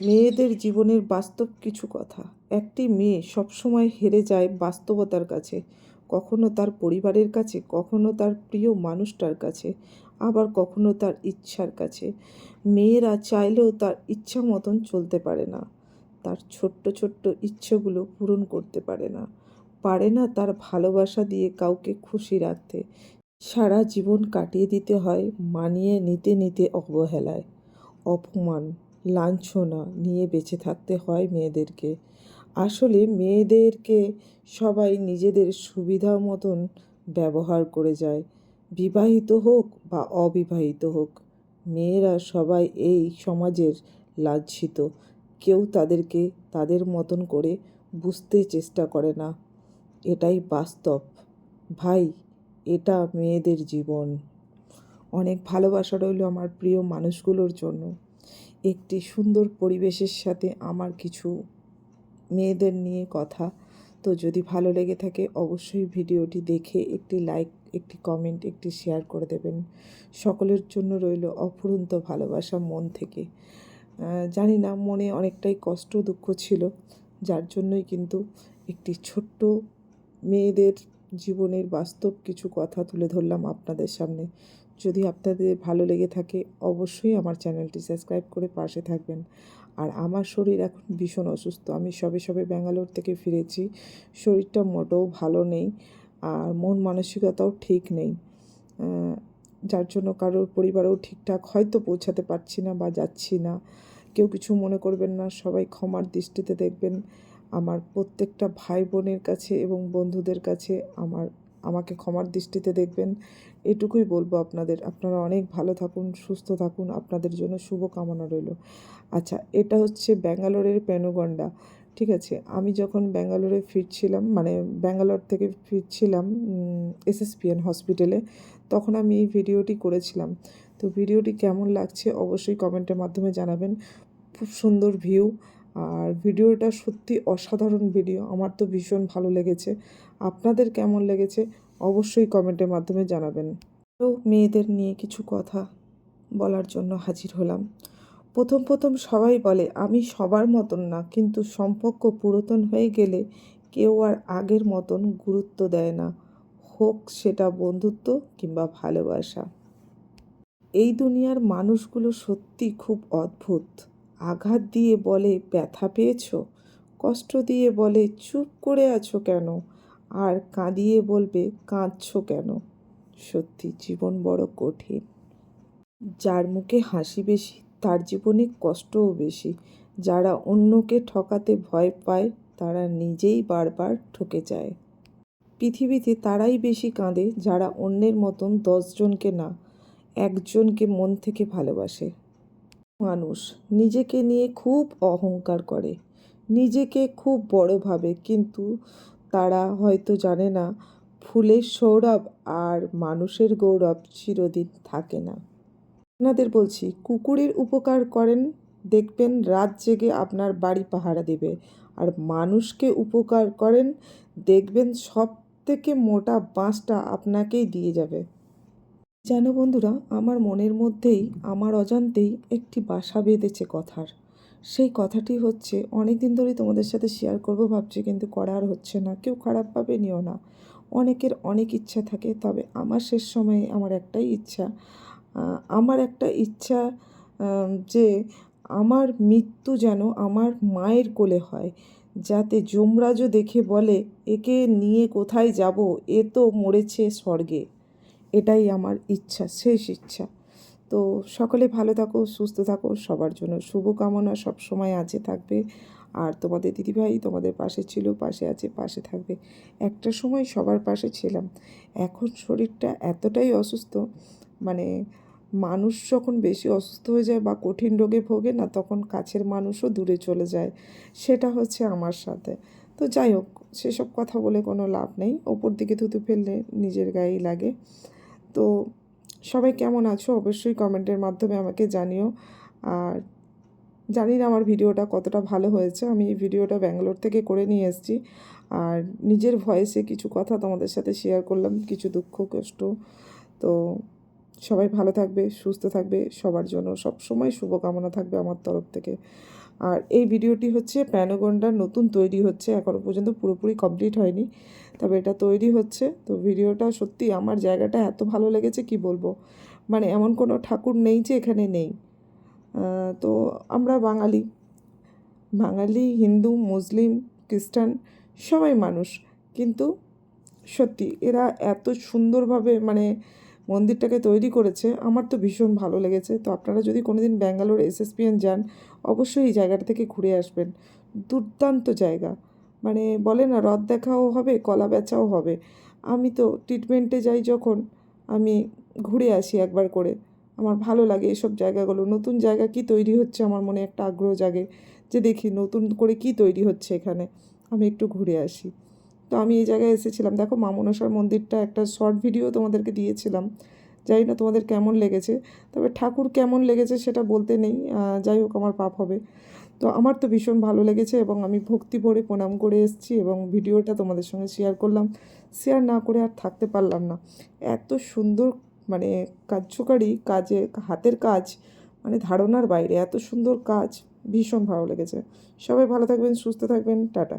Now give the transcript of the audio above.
মেয়েদের জীবনের বাস্তব কিছু কথা। একটি মেয়ে সবসময় হেরে যায় বাস্তবতার কাছে। কখনো তার পরিবারের কাছে, কখনো তার প্রিয় মানুষটার কাছে, আবার কখনো তার ইচ্ছার কাছে। মেয়েরা চাইলেও তার ইচ্ছা মতন চলতে পারে না। তার ছোট্ট ছোট্ট ইচ্ছেগুলো পূরণ করতে পারে না। পারে না তার ভালোবাসা দিয়ে কাউকে খুশি রাখতে। সারা জীবন কাটিয়ে দিতে হয়, মানিয়ে নিতে নিতে অবহেলায়। অপমান। লাঞ্ছনা নিয়ে বেঁচে থাকতে হয় মেয়েদেরকে। আসলে মেয়েদেরকে সবাই নিজেদের সুবিধা মতন ব্যবহার করে যায়। বিবাহিত হোক বা অবিবাহিত হোক, মেয়েরা সবাই এই সমাজের লাঞ্ছিত। কেউ তাদেরকে তাদের মতন করে বুঝতে চেষ্টা করে না। এটাই বাস্তব। ভাই, এটা মেয়েদের জীবন। অনেক ভালোবাসা রইল আমার প্রিয় মানুষগুলোর জন্য। একটি সুন্দর পরিবেশের সাথে আমার কিছু মেয়েদের নিয়ে কথা। তো যদি ভালো লেগে থাকে, অবশ্যই ভিডিওটি দেখে একটি লাইক, একটি কমেন্ট, একটি শেয়ার করে দেবেন। সকলের জন্য রইল অফুরন্ত ভালোবাসা মন থেকে। জানি না, মনে অনেকটাই কষ্ট, দুঃখ ছিল, যার জন্যই কিন্তু একটি ছোট্ট মেয়েদের জীবনের বাস্তব কিছু কথা তুলে ধরলাম আপনাদের সামনে। যদি আপনাদের ভালো লেগে থাকে, অবশ্যই আমার চ্যানেলটি সাবস্ক্রাইব করে পাশে থাকবেন। আর আমার শরীর এখন ভীষণ অসুস্থ। আমি সবে সবে ব্যাঙ্গালোর থেকে ফিরেছি। শরীরটা মোটেও ভালো নেই আর মন মানসিকতাও ঠিক নেই। যার জন্য কারোর পরিবারেও ঠিকঠাক হয়তো পৌঁছাতে পারছি না বা যাচ্ছি না। কেউ কিছু মনে করবেন না, সবাই ক্ষমার দৃষ্টিতে দেখবেন। আমার প্রত্যেকটা ভাই বোনের কাছে এবং বন্ধুদের কাছে আমার আমাকে ক্ষমার দৃষ্টিতে দেখবেন। এটুকুই বলব আপনাদের। আপনারা অনেক ভালো থাকুন, সুস্থ থাকুন। আপনাদের জন্য শুভ কামনা রইল। আচ্ছা এটা হচ্ছে ব্যাঙ্গালোরের পেনুগন্ডা ঠিক আছে, আমি যখন ব্যাঙ্গালোরে ফিরছিলাম মানে ব্যাঙ্গালোর থেকে ফিরছিলাম এসএসপিএন হসপিটালে, তখন আমি এই ভিডিওটি করেছিলাম। তো ভিডিওটি কেমন লাগছে অবশ্যই কমেন্টের মাধ্যমে জানাবেন। খুব সুন্দর ভিউ। আর ভিডিওটা সত্যি অসাধারণ ভিডিও। আমার তো ভীষণ ভালো লেগেছে। আপনাদের কেমন লেগেছে? অবশ্যই কমেন্টের মাধ্যমে জানাবেন। তো মেয়েদের নিয়ে কিছু কথা বলার জন্য হাজির হলাম। প্রথম প্রথম সবাই বলে, আমি সবার মতন না, কিন্তু সম্পর্ক পুরাতন হয়ে গেলে কেউ আর আগের মতন গুরুত্ব দেয় না। হোক সেটা বন্ধুত্ব কিংবা ভালোবাসা। এই দুনিয়ার মানুষগুলো সত্যি খুব অদ্ভুত। আঘাত দিয়ে বলে, ব্যথা পেয়েছ? কষ্ট দিয়ে বলে, চুপ করে আছো কেন? আর কাঁদিয়ে বলবে, কাঁদছো কেন? সত্যি জীবন বড় কঠিন। যার মুখে হাসি বেশি, তার জীবনে কষ্টও বেশি। যারা অন্যকে ঠকাতে ভয় পায়, তারা নিজেই বারবার ঠকে যায়। পৃথিবীতে তারাই বেশি কাঁদে, যারা অন্যের মতন দশজনকে না, একজনকে মন থেকে ভালোবাসে। মানুষ নিজেকে নিয়ে খুব অহংকার করে। নিজেকে খুব বড় ভাবে, কিন্তু তারা হয়তো জানে না, ফুলের সৌরভ আর মানুষের গৌরব চিরদিন থাকে না। আপনাদের বলছি, কুকুরের উপকার করেন, দেখবেন রাত জেগে আপনার বাড়ি পাহারা দেবে। আর মানুষকে উপকার করেন, দেখবেন সব থেকে মোটা বাঁশটা আপনাকেই দিয়ে যাবে। জানো বন্ধুরা, আমার মনের মধ্যেই, আমার অজান্তেই একটি বাসা বেঁধেছে কথার। সেই কথাটি হচ্ছে অনেক দিন ধরেই তোমাদের সাথে শেয়ার করব ভাবছি, কিন্তু করার হচ্ছে না। কেউ খারাপভাবে নিও না। অনেকের অনেক ইচ্ছা থাকে, তবে আমার শেষ সময়ে আমার একটাই ইচ্ছা। আমার একটা ইচ্ছা যে আমার মৃত্যু যেন আমার মায়ের কোলে হয়। যাতে যমরাজও দেখে বলে, একে নিয়ে কোথায় যাব? এ তো মরেছে স্বর্গে। এটাই আমার ইচ্ছা, শেষ ইচ্ছা। তো সকলে ভালো থাকো, সুস্থ থাকো, সবার জন্য শুভকামনা সব সময় আছে থাকবে। আর তোমাদের দিদিভাই তোমাদের পাশে ছিল, পাশে আছে, পাশে থাকবে। একটা সময় সবার পাশে ছিলাম। এখন শরীরটা এতটাই অসুস্থ মানে মানুষ যখন বেশি অসুস্থ হয়ে যায় বা কঠিন রোগে ভোগে না, তখন কাছের মানুষও দূরে চলে যায়। সেটা হচ্ছে আমার সাথে। তো যাই হোক, সেসব কথা বলে কোনো লাভ নেই। ওপর দিকে থুতু ফেললে নিজের গায়েই লাগে। তো সবাই কেমন আছো? অবশ্যই কমেন্টের মাধ্যমে আমাকে জানিও। আর জানি না আমার ভিডিওটা কতটা ভালো হয়েছে। আমি এই ভিডিওটা ব্যাঙ্গালোর থেকে করে নিয়ে এসেছি। আর নিজের ভয়েসে কিছু কথা তোমাদের সাথে শেয়ার করলাম, কিছু দুঃখ, কষ্ট। তো সবাই ভালো থাকবে, সুস্থ থাকবে। সবার জন্য সব সময় শুভকামনা থাকবে আমার তরফ থেকে। আর এই ভিডিওটি হচ্ছে প্যানোগন্ডার নতুন তৈরি হচ্ছে এখনও পর্যন্ত পুরোপুরি কমপ্লিট হয়নি। তবে এটা তৈরি হচ্ছে। তো ভিডিওটা সত্যি আমার জায়গাটা এত ভালো লেগেছে, কি বলব? মানে এমন কোনো ঠাকুর নেই যে এখানে নেই। তো আমরা বাঙালি। বাঙালি, হিন্দু, মুসলিম, খ্রিস্টান, সবাই মানুষ। কিন্তু সত্যি এরা এত সুন্দরভাবে মানে মন্দিরটাকে তৈরি করেছে, আমার তো ভীষণ ভালো লেগেছে। তো আপনারা যদি কোনোদিন ব্যাঙ্গালোর এসএসপিএন যান, অবশ্যই এই জায়গাটা থেকে ঘুরে আসবেন। দুর্দান্ত জায়গা। মানে বলে না, রথ দেখাও হবে, কলা বেচাও হবে। আমি তো ট্রিটমেন্টে যাই যখন, আমি ঘুরে আসি একবার করে। আমার ভালো লাগে এসব জায়গাগুলো। নতুন জায়গা কি তৈরি হচ্ছে আমার মনে একটা আগ্রহ জাগে যে দেখি নতুন করে কি তৈরি হচ্ছে এখানে। আমি একটু ঘুরে আসি। তো আমি এই জায়গায় এসেছিলাম। দেখো মা মনসার মন্দিরটা একটা শর্ট ভিডিও তোমাদেরকে দিয়েছিলাম। জানি না তোমাদের কেমন লেগেছে। তবে ঠাকুর কেমন লেগেছে সেটা বলতে নেই। যাই হোক, আমার পাপ হবে। তো আমার তো ভীষণ ভালো লেগেছে এবং আমি ভক্তি ভরে প্রণাম করে এসেছি এবং ভিডিওটা তোমাদের সঙ্গে শেয়ার করলাম। শেয়ার না করে আর থাকতে পারলাম না। এত সুন্দর মানে কার্যকারী কাজে, হাতের কাজ মানে ধারণার বাইরে এত সুন্দর কাজ, ভীষণ ভালো লেগেছে। সবাই ভালো থাকবেন, সুস্থ থাকবেন, টাটা।